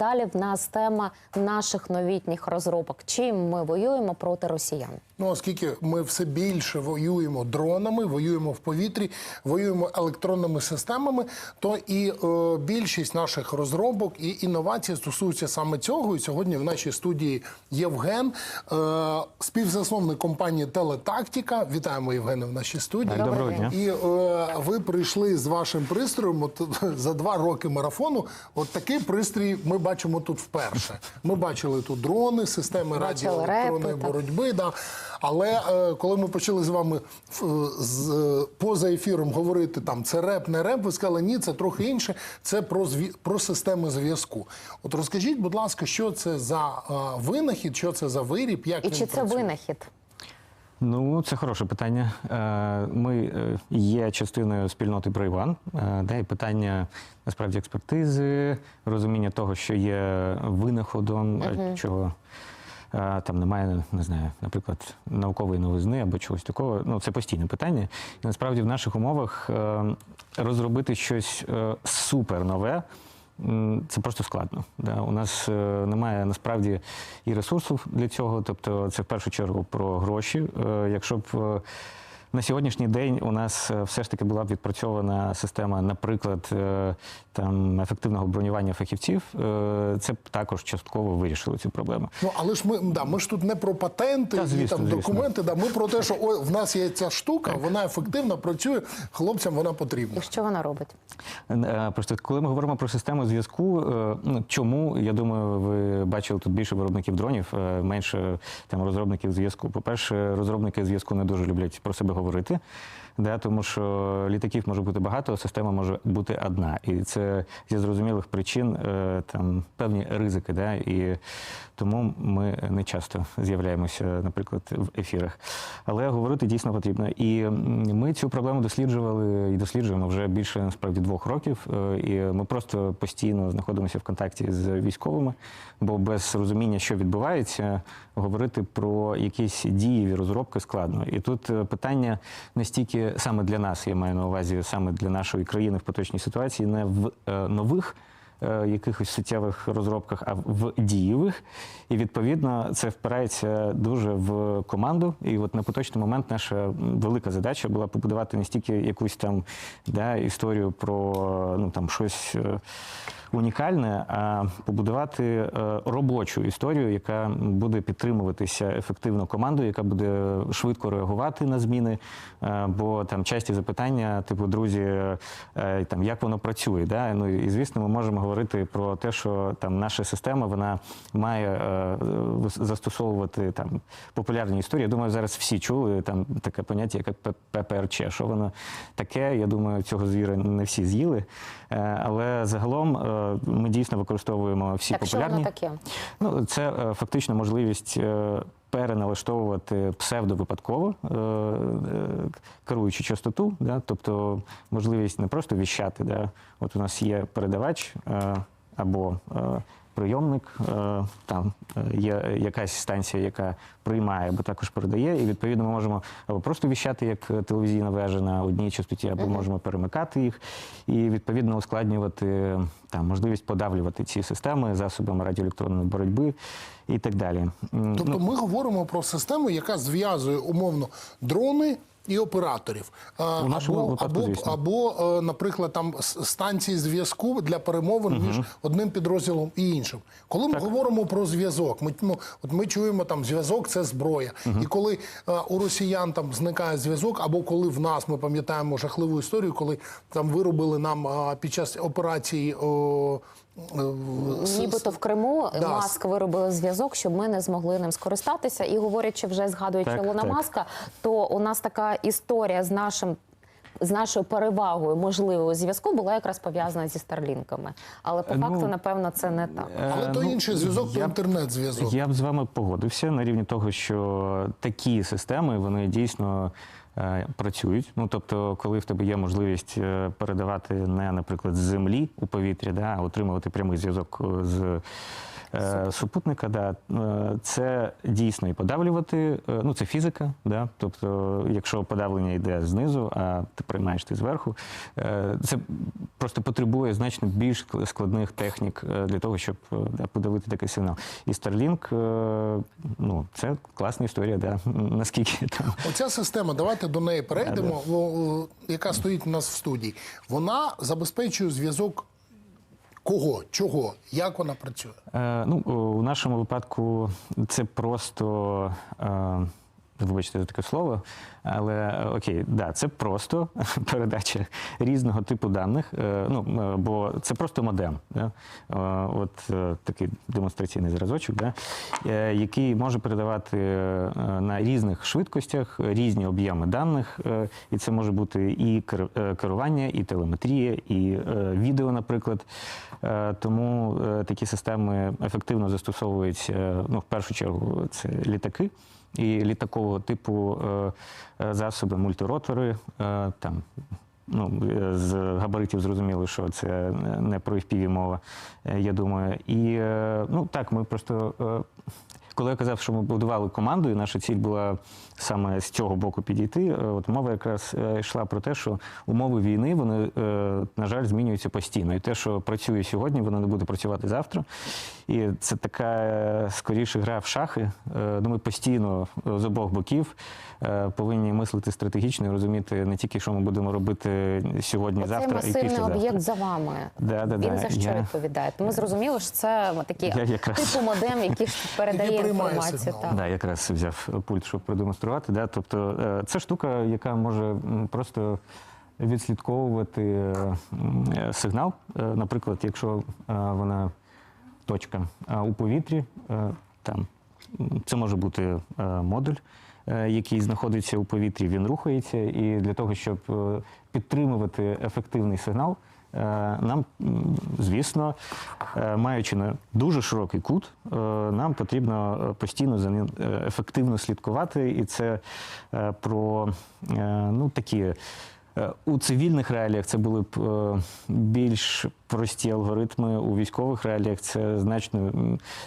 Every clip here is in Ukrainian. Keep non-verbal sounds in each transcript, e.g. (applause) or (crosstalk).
далі в нас тема наших новітніх розробок. Чим ми воюємо проти росіян? Ну, оскільки ми все більше воюємо дронами, воюємо в повітрі, воюємо електронними системами, то і е, більшість наших розробок і інновацій стосуються саме цього. І сьогодні в нашій студії Євген, е, співзасновник компанії Телетактіка. Вітаємо Євгена в нашій студії. Доброго Доброго дня. І е, ви прийшли з вашим пристроєм от, (laughs) за два роки марафону. От такий пристрій ми бачимо тут вперше. Ми бачили тут дрони, системи радіоелектронної боротьби. Да. Але е, коли ми почали з вами е, з, е, поза ефіром говорити там це реп, не реп, ви сказали, ні, це трохи інше. Це про зві... про системи зв'язку. От розкажіть, будь ласка, що це за е, винахід, що це за виріб, як І він чи це працює? винахід? Ну, це хороше питання. Е, Ми е, є частиною спільноти Пройван, де і питання насправді експертизи, розуміння того, що є винаходом, а чого е, там немає, не знаю, наприклад, наукової новизни або чогось такого. Ну, це постійне питання. І насправді в наших умовах розробити щось супер нове. Це просто складно. Да. У нас е, немає насправді і ресурсів для цього. Тобто, це в першу чергу про гроші. Е, якщо б е, на сьогоднішній день у нас е, все ж таки була б відпрацьована система, наприклад, е, там ефективного бронювання фахівців, е, це б також частково вирішило цю проблему. Ну, але ж ми, да, ми ж тут не про патенти Та, і звісно, там звісно. документи. Да, ми про те, що о, в нас є ця штука, вона ефективно працює, хлопцям вона потрібна. І що вона робить? Просто коли ми говоримо про систему зв'язку, ну чому я думаю, ви бачили тут більше виробників дронів, менше там розробників зв'язку. По-перше, розробники зв'язку не дуже люблять про себе говорити говорити. Да, тому що літаків може бути багато, а система може бути одна. І це зі зрозумілих причин е, там певні ризики. Да, і тому ми не часто з'являємося, наприклад, в ефірах. Але говорити дійсно потрібно. І ми цю проблему досліджували і досліджуємо вже більше насправді двох років. Е, І ми просто постійно знаходимося в контакті з військовими, бо без розуміння, що відбувається, говорити про якісь дієві розробки складно. І тут е, питання не стільки саме для нас, я маю на увазі саме для нашої країни в поточній ситуації, не в е, нових якихось суттєвих розробках, а в дієвих. І відповідно це впирається дуже в команду. І от на поточний момент наша велика задача була побудувати не стільки якусь там да, історію про ну там щось. е, Унікальне, а побудувати е, робочу історію, яка буде підтримуватися ефективно командою, яка буде швидко реагувати на зміни. Е, Бо там часті запитання, типу, друзі, е, там як воно працює. Да? Ну і звісно, ми можемо говорити про те, що там наша система вона має е, застосовувати там популярні історії. Я думаю, зараз всі чули там таке поняття, як ППРЧ. Що воно таке? Я думаю, цього звіра не всі з'їли. Е, Але загалом е, ми дійсно використовуємо всі Так що популярні. воно таке? Ну, це е, фактично можливість е, переналаштовувати псевдовипадково, е, е, керуючи частоту, да? тобто можливість не просто віщати. Да? От у нас є передавач е, або прийомник, е, там е, є якась станція, яка приймає або також передає, і відповідно ми можемо або просто віщати як телевізійна вежа на одній частоті, або можемо перемикати їх і відповідно ускладнювати там можливість подавлювати ці системи засобами радіоелектронної боротьби і так далі. Тобто ми говоримо про систему, яка зв'язує умовно дрони. І операторів або, або, або, е, наприклад, там станції зв'язку для перемовин між одним підрозділом і іншим. Коли ми говоримо про зв'язок, ми ну, от ми чуємо там зв'язок це зброя. І коли е, у росіян там зникає зв'язок, або коли в нас ми пам'ятаємо жахливу історію, коли там виробили нам а, під час операції. о, е, Нібито в Криму Да. Маск виробив зв'язок, щоб ми не змогли ним скористатися. І говорячи, вже згадуючи Так, Ілона так. Маска, то у нас така історія з нашим. З нашою перевагою можливого зв'язку була якраз пов'язана зі старлінками, але по Ну, факту, напевно, це не так. Але Е, то ну, інший зв'язок, то інтернет-зв'язок. Я б з вами погодився на рівні того, що такі системи вони дійсно е, працюють. Ну тобто, коли в тебе є можливість е, передавати не, наприклад, з землі у повітря, да, отримувати прямий зв'язок е, з е, супутника, да, е, це дійсно і подавлювати, е, ну це фізика, да, тобто, якщо подавлення йде знизу, а ти приймаєш ти зверху, це просто потребує значно більш складних технік для того, щоб да, подавити такий сигнал. І Starlink, ну це класна історія, да, (laughs) наскільки там. Оця система, давайте до неї перейдемо, о, о, яка стоїть у нас в студії. Вона забезпечує зв'язок кого, чого, як вона працює. Е, ну, у нашому випадку це просто. Е, Вибачте за таке слово, але е, окей, да, це просто (laughs) передача різного типу даних. е, Ну е, бо це просто модем, да? От такий демонстраційний зразочок, да? який може передавати на різних швидкостях різні об'єми даних. І це може бути і керування, і телеметрія, і відео, наприклад. Тому такі системи ефективно застосовуються ну, в першу чергу це літаки і літакового типу е, е, засоби, мультиротори. е, Там, ну, з габаритів зрозуміло, що це не про FPV мова, я думаю. І ну, так, ми просто. коли я казав, що ми будували команду, і наша ціль була саме з цього боку підійти, е, от мова якраз е, йшла про те, що умови війни вони, е, на жаль, змінюються постійно. І те, що працює сьогодні, воно не буде працювати завтра. І це така скоріше гра в шахи. Ну, ми постійно з обох боків повинні мислити стратегічно і розуміти не тільки, що ми будемо робити сьогодні, Цей завтра і масивний післязавтра. об'єкт за вами. Да, да, Він да. за що Я- відповідає? Тому зрозуміло, що це такий якраз- типу модем, який (laughs) передає інформацію. Так. Да, якраз взяв пульт, щоб продемонструвати. Да? Тобто е, це штука, яка може просто відслідковувати е, сигнал. Е, Наприклад, якщо вона точка у повітрі, там це може бути модуль. Е, Який знаходиться у повітрі, він рухається, і для того, щоб е, підтримувати ефективний сигнал, е, нам, звісно, маючи на дуже широкий кут, нам потрібно постійно за ним ефективно слідкувати, і це про ну, такі. У цивільних реаліях це були б більш прості алгоритми. У військових реаліях це значно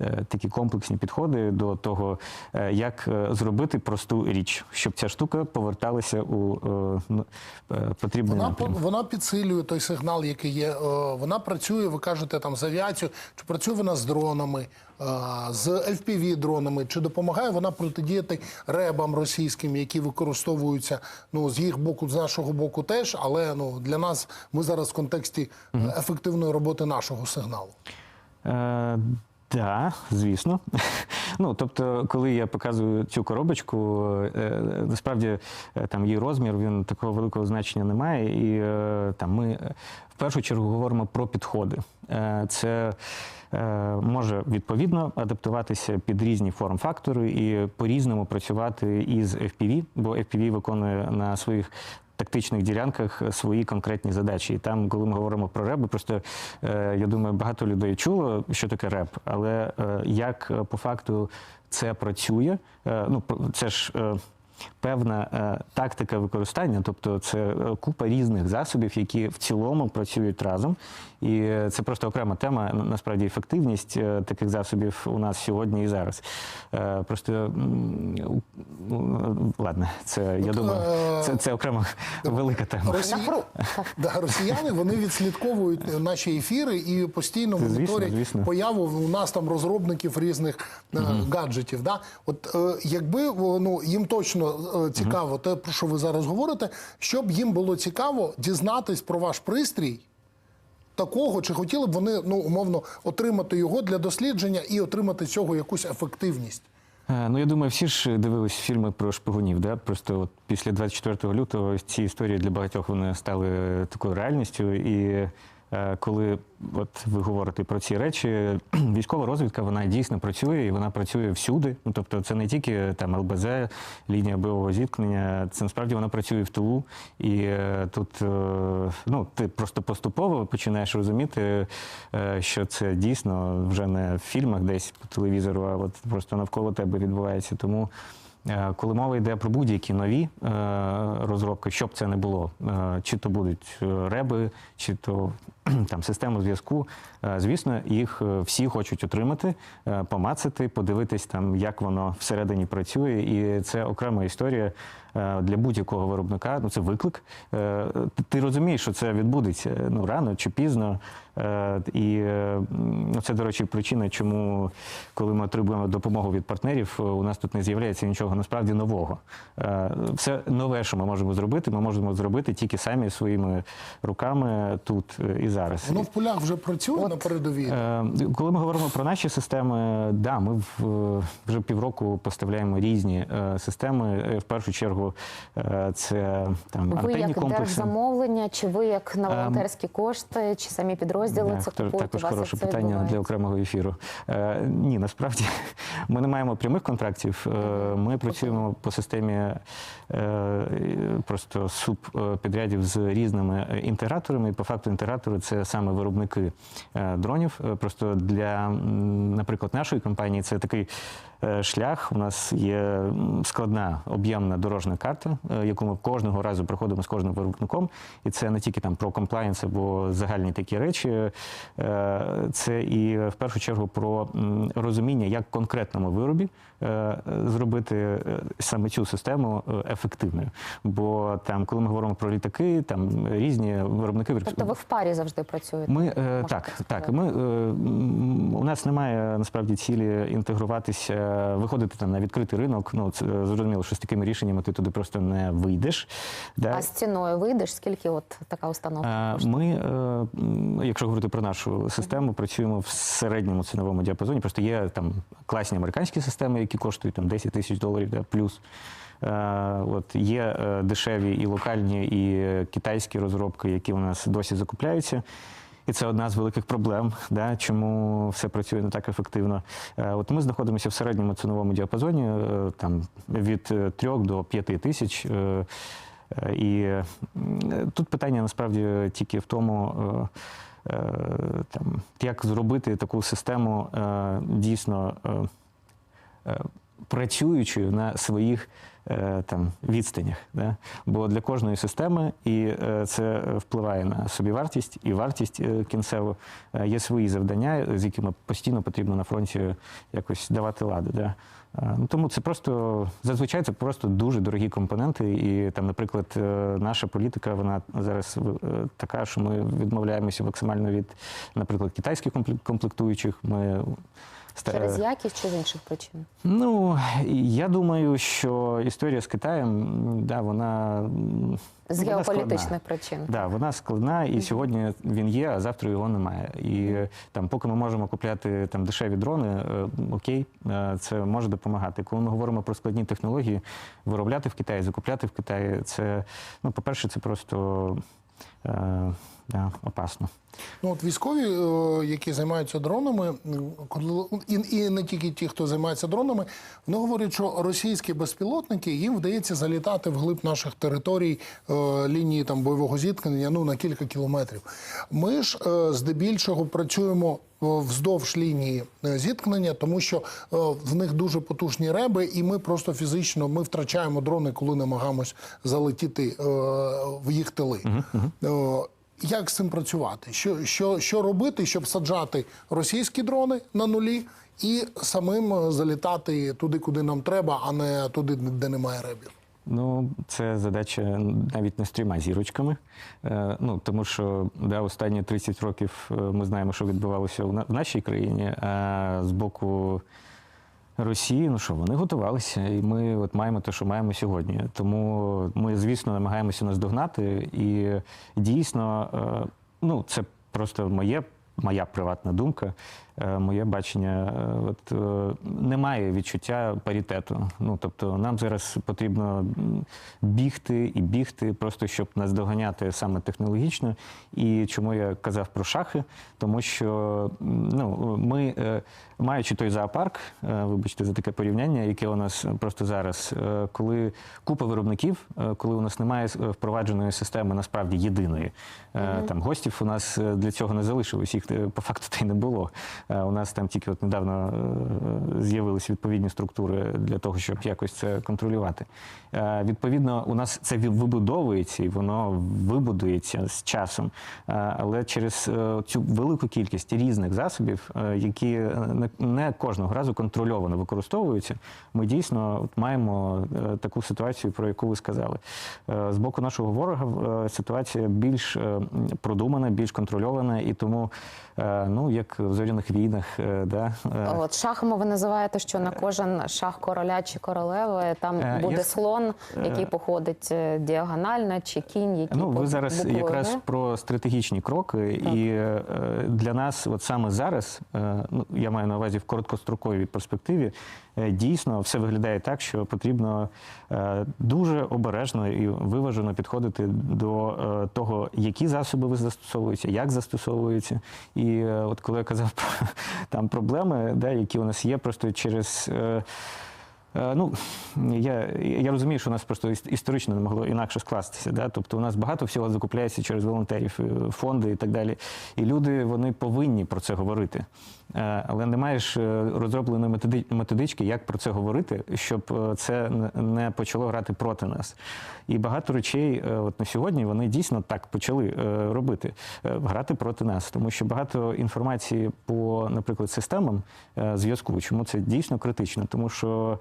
е, такі комплексні підходи до того, е, як е, зробити просту річ, щоб ця штука поверталася у ну, потрібний Вона, напрямок. вона підсилює той сигнал, який є. Вона працює, ви кажете, там з авіацією, чи працює вона з дронами, з FPV-дронами, чи допомагає вона протидіяти ребам російським, які використовуються ну, з їх боку, з нашого боку теж, але ну, для нас ми зараз в контексті е, ефективної роботи нашого сигналу. Е, да, звісно. (laughs) Ну, тобто, коли я показую цю коробочку, е, насправді е, там її розмір, він такого великого значення не має. І е, там ми е, в першу чергу говоримо про підходи. Е, це е, може відповідно адаптуватися під різні форм-фактори і по-різному працювати із FPV, бо FPV виконує на своїх тактичних ділянках свої конкретні задачі. І там, коли ми говоримо про реби, просто е, я думаю, багато людей чуло, що таке реп, але е, як е, по факту це працює, е, ну це ж. Е, Певна е, тактика використання, тобто це е, купа різних засобів, які в цілому працюють разом. І е, це просто окрема тема. Насправді ефективність е, таких засобів у нас сьогодні і зараз. Е, просто м, у- ладно, це я думаю, це, це окрема велика тема. Напру- Да, росіяни вони відслідковують наші ефіри і постійно Звісно, моніторять звісно. появу у нас там розробників різних е, гаджетів. Да? От е, якби ну, їм точно е, цікаво те, про що ви зараз говорите, щоб їм було цікаво дізнатись про ваш пристрій. Такого, чи хотіли б вони ну умовно отримати його для дослідження і отримати цього якусь ефективність? Е, Ну, я думаю, всі ж дивились фільми про шпигунів. Да? Просто от після 24 лютого ці історії для багатьох вони стали такою реальністю. І е, коли от ви говорите про ці речі, (clears throat) військова розвідка вона дійсно працює і вона працює всюди. Ну тобто, це не тільки там ЛБЗ, лінія бойового зіткнення, це насправді вона працює в тилу. І е, тут е, ну, ти просто поступово починаєш розуміти, е, що це дійсно вже не в фільмах десь по телевізору, а от просто навколо тебе відбувається. Тому Е, Коли мова йде про будь-які нові е, розробки, що б це не було, е, чи то будуть е, реби, чи то (clears throat) там систему зв'язку, е, звісно, їх е, всі хочуть отримати, е, помацати, подивитись там, як воно всередині працює, і це окрема історія е, для будь-якого виробника. Ну це виклик. Е, Ти розумієш, що це відбудеться ну рано чи пізно. Е, І е, ну, це, до речі, причина, чому, коли ми отримуємо допомогу від партнерів, е, у нас тут не з'являється нічого насправді нового. Е, Все нове, що ми можемо зробити, ми можемо зробити тільки самі своїми руками тут е, і зараз. Воно в полях вже працює на передовій. Е, Коли ми говоримо про наші системи, да, ми вже півроку поставляємо різні е, системи. Е, В першу чергу е, це там Ви антенні як комплекси. держзамовлення, чи ви як на Ем, волонтерські кошти, чи самі підрозділи це купують? також у вас хороше це питання для окремого ефіру. Е, ні, насправді (laughs) ми не маємо прямих контрактів. Е, ми працюємо по системі е, просто субпідрядів з різними інтеграторами. І по факту інтегратори це саме виробники дронів. Просто для, наприклад, нашої компанії це такий шлях. У нас є складна об'ємна дорожня карта, е, яку ми кожного разу проходимо з кожним виробником. І це не тільки там про комплаєнс або загальні такі речі, е, це і в першу чергу про розуміння, як конкретному виробі е, зробити е, саме цю систему е, ефективною. Бо там, коли ми говоримо про літаки, там різні виробники Тобто ви в парі завжди працюєте? ми е, так, так. Ми е, у нас немає насправді цілі інтегруватися, виходити там на відкритий ринок. Ну це е, зрозуміло, що з такими рішеннями ти туди просто не вийдеш. Да? А з ціною вийдеш? Скільки от така установка? Е. Ми, е, якщо говорити про нашу систему, працюємо в середньому ціновому діапазоні. Просто є там класні американські системи, які коштують там 10 тисяч доларів да, плюс. Е, От є е, дешеві і локальні, і китайські розробки, які у нас досі закупляються. І це одна з великих проблем, да, чому все працює не так ефективно. Е, От ми знаходимося в середньому ціновому діапазоні, там від 3 до 5 тисяч. І тут питання насправді тільки в тому, там, як зробити таку систему дійсно працюючою на своїх е, там, відстанях. Да? Бо для кожної системи, і е, це впливає на собівартість і вартість е, кінцеву, е, є свої завдання, з якими постійно потрібно на фронті якось давати лади. Да? Е, Ну, тому це просто зазвичай це просто дуже дорогі компоненти. І там, наприклад, е, наша політика вона зараз е, така, що ми відмовляємося максимально від, наприклад, китайських комплектуючих. Ми Через якість чи з інших причин? Ну я думаю, що історія з Китаєм, да, вона З вона геополітичних складна. причин. Да, вона складна, і сьогодні він є, а завтра його немає. І там, поки ми можемо купляти там дешеві дрони, е, окей, е, це може допомагати. Коли ми говоримо про складні технології, виробляти в Китаї, закупляти в Китаї, це ну, по-перше, це просто да, опасно. Ну, от військові, е, які займаються дронами, коли- і, і не тільки ті, хто займається дронами, вони говорять, що російські безпілотники їм вдається залітати вглиб наших територій е, лінії там бойового зіткнення ну на кілька кілометрів. Ми ж е, здебільшого працюємо е, вздовж лінії е, зіткнення, тому що е, в них дуже потужні реби, і ми просто фізично ми втрачаємо дрони, коли намагаємось залетіти е, в їх тили. Е, як з цим працювати? Що, що, що робити, щоб саджати російські дрони на нулі і самим е, залітати туди, куди нам треба, а не туди, де немає ребів? Ну, це задача навіть не з трьома зірочками. Е, ну, тому що да, останні 30 років е, ми знаємо, що відбувалося в, нашій країні, а з боку Росії, ну що, вони готувалися, і ми от маємо те, що маємо сьогодні. Тому ми, звісно, намагаємося наздогнати. І дійсно, е, ну, це просто моє. Моя приватна думка, моє бачення. е, От е, немає відчуття паритету. Ну тобто, нам зараз потрібно бігти і бігти, просто щоб наздоганяти саме технологічно. І чому я казав про шахи? Тому що ну, ми, е, маючи той зоопарк, е, вибачте за таке порівняння, яке у нас просто зараз, е, коли купа виробників, е, коли у нас немає е, впровадженої системи насправді єдиної. Е, Там гостів у нас е, для цього не залишилось, їх е, по факту та й не було. Е, У нас там тільки от недавно е, з'явилися відповідні структури для того, щоб якось це контролювати. Е, Відповідно, у нас це вибудовується і воно вибудується з часом. Але через цю велику кількість різних засобів, які не- кожного разу контрольовано використовуються, ми дійсно маємо таку ситуацію, про яку ви сказали. З боку нашого ворога ситуація більш продумана, більш контрольована, і тому, ну як в зоряних війнах, е, да, е, От шахами ви називаєте, що на кожен шах короля чи королеви там Е, буде я слон, який походить діагонально, чи кінь, який Ну, ви зараз буквою якраз «Г». про стратегічні кроки, і е, для нас, от саме зараз, ну я маю на увазі в короткостроковій перспективі, дійсно все виглядає так, що потрібно дуже обережно і виважено підходити до того, які засоби ви застосовуються, як застосовуються. І от коли я казав про (laughs) там проблеми, да, які у нас є, просто через. Е, Ну, я, я розумію, що у нас просто історично не могло інакше скластися. Да? Тобто у нас багато всього закупляється через волонтерів, е, фонди і так далі. І люди вони повинні про це говорити. Е, Але немає ж е, розробленої методи- методички, як про це говорити, щоб це не- не почало грати проти нас. І багато речей, от на сьогодні, вони дійсно так почали робити, грати проти нас. Тому що багато інформації по, наприклад, системам зв'язку, чому це дійсно критично, тому що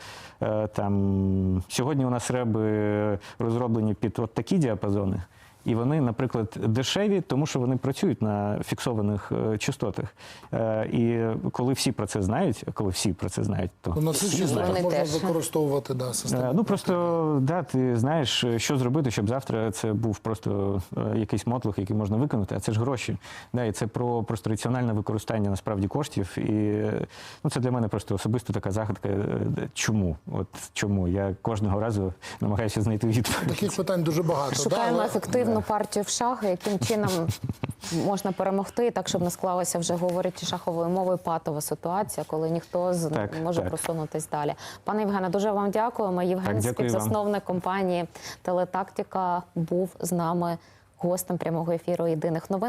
там сьогодні у нас реби розроблені під от такі діапазони. І вони, наприклад, дешеві, тому що вони працюють на фіксованих е, частотах. Е, і коли всі про це знають, коли всі про це знають, то Ну, на всі частотах Вони можна теж. використовувати да, Е, систему. Ну просто да, ти знаєш, що зробити, щоб завтра це був просто е, якийсь мотлух, який можна виконати, а це ж гроші. Да, і це про просто раціональне використання насправді коштів. І е, ну це для мене просто особисто така загадка. е, Чому? От чому? Я кожного разу намагаюся знайти відповідь. Таких питань дуже багато. Шукаємо да, але- ефективну партію в шахи, яким чином можна перемогти, так щоб не склалася вже говорячи шаховою мовою патова ситуація, коли ніхто з Так, може так. просунутись далі. Пане Євгене, дуже вам дякуємо. Євген, Так, дякую вам. співзасновник компанії Телетактика, був з нами гостем прямого ефіру єдиних новин.